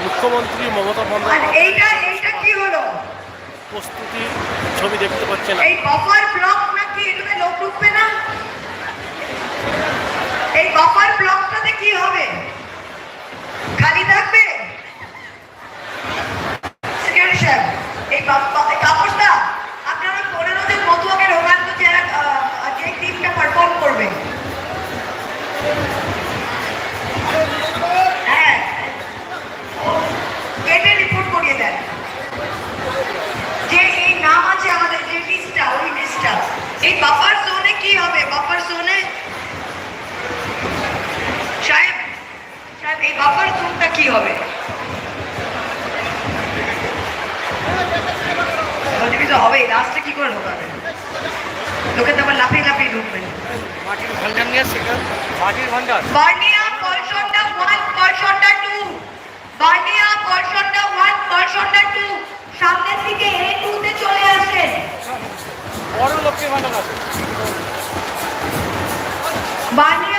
মুখ্যমন্ত্রী মমতা বন্দ্যোপাধ্যায় এইটা এইটা কি হলো? প্রস্তুতি ছবি দেখতে পাচ্ছেন এই বাফার ব্লক নাকি? এখানে লোক ঢুকবে না? এই বাফার ব্লকটাতে কি হবে? খালি থাকবে? সিকিউরিটি সাহেব, এই তাপসদা আপনার পনেরো দিন মধুয়াকে ঢোকান তো যারা যে টিমটা পারফর্ম করবে। হ্যাঁ। রিপোর্ট করিয়ে দেন। এই বাফার জোনে কি হবে বাফার জোনে সাহেব সাহেব এই বাফার জোনটা কি হবে সহযোগিতা হবে লাস্টে কি করে ঢোকাবে লোকে তো আবার লাফিয়ে লাফিয়ে ঢুকবেন মাটির ভান্ডার নিয়ে সেখান মাটির ভান্ডার বার্নিয়া Bye.